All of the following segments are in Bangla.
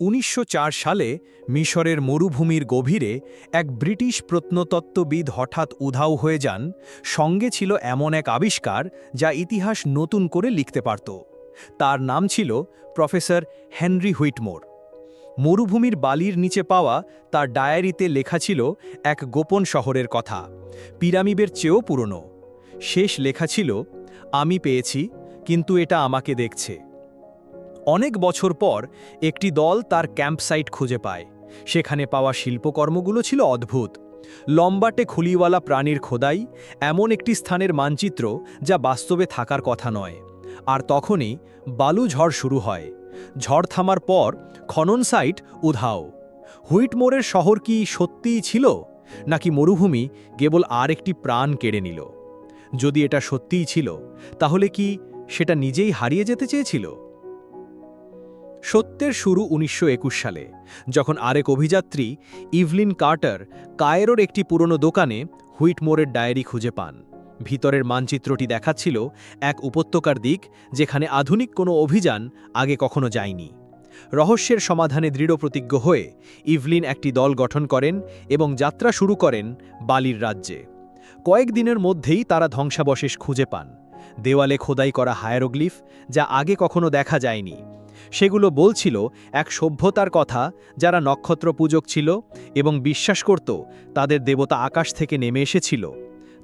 উনিশশো চার সালে মিশরের মরুভূমির গভীরে এক ব্রিটিশ প্রত্নতত্ত্ববিদ হঠাৎ উধাও হয়ে যান, সঙ্গে ছিল এমন এক আবিষ্কার যা ইতিহাস নতুন করে লিখতে পারত। তার নাম ছিল প্রফেসর হেনরি হুইটমোর। মরুভূমির বালির নিচে পাওয়া তার ডায়েরিতে লেখা ছিল এক গোপন শহরের কথা, পিরামিডের চেয়েও পুরনো। শেষ লেখা ছিল, আমি পেয়েছি, কিন্তু এটা আমাকে দেখছে। অনেক বছর পর একটি দল তার ক্যাম্পসাইট খুঁজে পায়। সেখানে পাওয়া শিল্পকর্মগুলো ছিল অদ্ভুত। লম্বাটে খুলিওয়ালা প্রাণীর খোদাই এমন একটি স্থানের মানচিত্র যা বাস্তবে থাকার কথা নয়। আর তখনই বালু ঝড় শুরু হয়। ঝড় থামার পর খনন সাইট উধাও। হুইটমোরের শহর কি সত্যিই ছিল? নাকি মরুভূমি কেবল আর একটি প্রাণ কেড়ে নিল? যদি এটা সত্যিই ছিল, তাহলে কি সেটা নিজেই হারিয়ে যেতে চেয়েছিল? সত্যের শুরু উনিশশো একুশ সালে, যখন আরেক অভিযাত্রী, ইভলিন কার্টার, কায়েরোর একটি পুরনো দোকানে হুইটমোরের ডায়েরি খুঁজে পান। ভিতরের মানচিত্রটি দেখাচ্ছিল এক উপত্যকার দিক, যেখানে আধুনিক কোনো অভিযান আগে কখনো যায়নি। রহস্যের সমাধানে দৃঢ়প্রতিজ্ঞ হয়ে, ইভলিন একটি দল গঠন করেন এবং যাত্রা শুরু করেন বালির রাজ্যে। কয়েকদিনের মধ্যেই তারা ধ্বংসাবশেষ খুঁজে পান। দেওয়ালে খোদাই করা হায়ারোগ্লিফ, যা আগে কখনো দেখা যায়নি। সেগুলো বলছিল এক সভ্যতার কথা যারা নক্ষত্র পূজক ছিল এবং বিশ্বাস করত তাদের দেবতা আকাশ থেকে নেমে এসেছিল।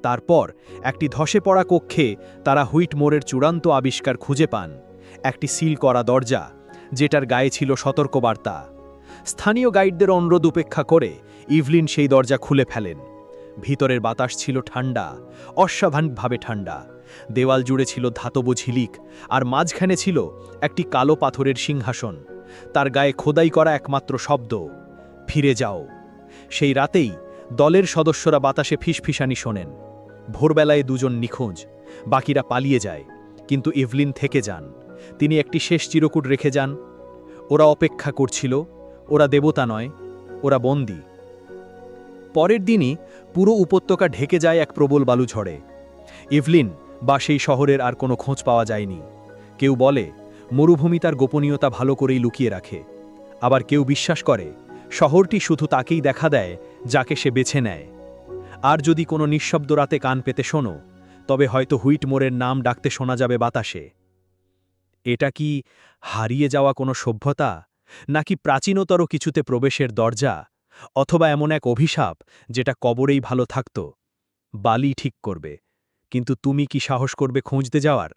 তারপর একটি ধসে পড়া কক্ষে তারা হুইট মোড়ের চূড়ান্ত আবিষ্কার খুঁজে পান। একটি সিল করা দরজা, যেটার গায়ে ছিল সতর্কবার্তা। স্থানীয় গাইডদের অনুরোধ উপেক্ষা করে ইভলিন সেই দরজা খুলে ফেলেন। ভিতরের বাতাস ছিল ঠান্ডা, অস্বাভাবিকভাবে ঠান্ডা। দেওয়াল জুড়ে ছিল ধাতব ঝিলিক, আর মাঝখানে ছিল একটি কালো পাথরের সিংহাসন। তার গায়ে খোদাই করা একমাত্র শব্দ, ফিরে যাও। সেই রাতেই দলের সদস্যরা বাতাসে ফিসফিসানি শোনেন। ভোরবেলায় দুজন নিখোঁজ, বাকিরা পালিয়ে যায়, কিন্তু ইভলিন থেকে যান। তিনি একটি শেষ চিরকুট রেখে যান। ওরা অপেক্ষা করছিল, ওরা দেবতা নয়, ওরা বন্দী। পরের দিনই পুরো উপত্যকা ঢেকে যায় এক প্রবল বালু ঝড়ে ইভলিন বা সেই শহরের আর কোনো খোঁজ পাওয়া যায়নি। কেউ বলে, মরুভূমি তার গোপনীয়তা ভালো করেই লুকিয়ে রাখে। আবার কেউ বিশ্বাস করে, শহরটি শুধু তাকেই দেখা দেয়, যাকে সে বেছে নেয়। আর যদি কোনো নিঃশব্দ রাতে কান পেতে শোনো, তবে হয়তো হুইটমোরের নাম ডাকতে শোনা যাবে বাতাসে। এটা কি হারিয়ে যাওয়া কোনো সভ্যতা, নাকি প্রাচীনতর কিছুতে প্রবেশের দরজা, অথবা এমন এক অভিশাপ, যেটা কবরেই ভালো থাকত, বালি ঠিক করবে? কিন্তু তুমি কি সাহস করবে খুঁজতে যাওয়ার?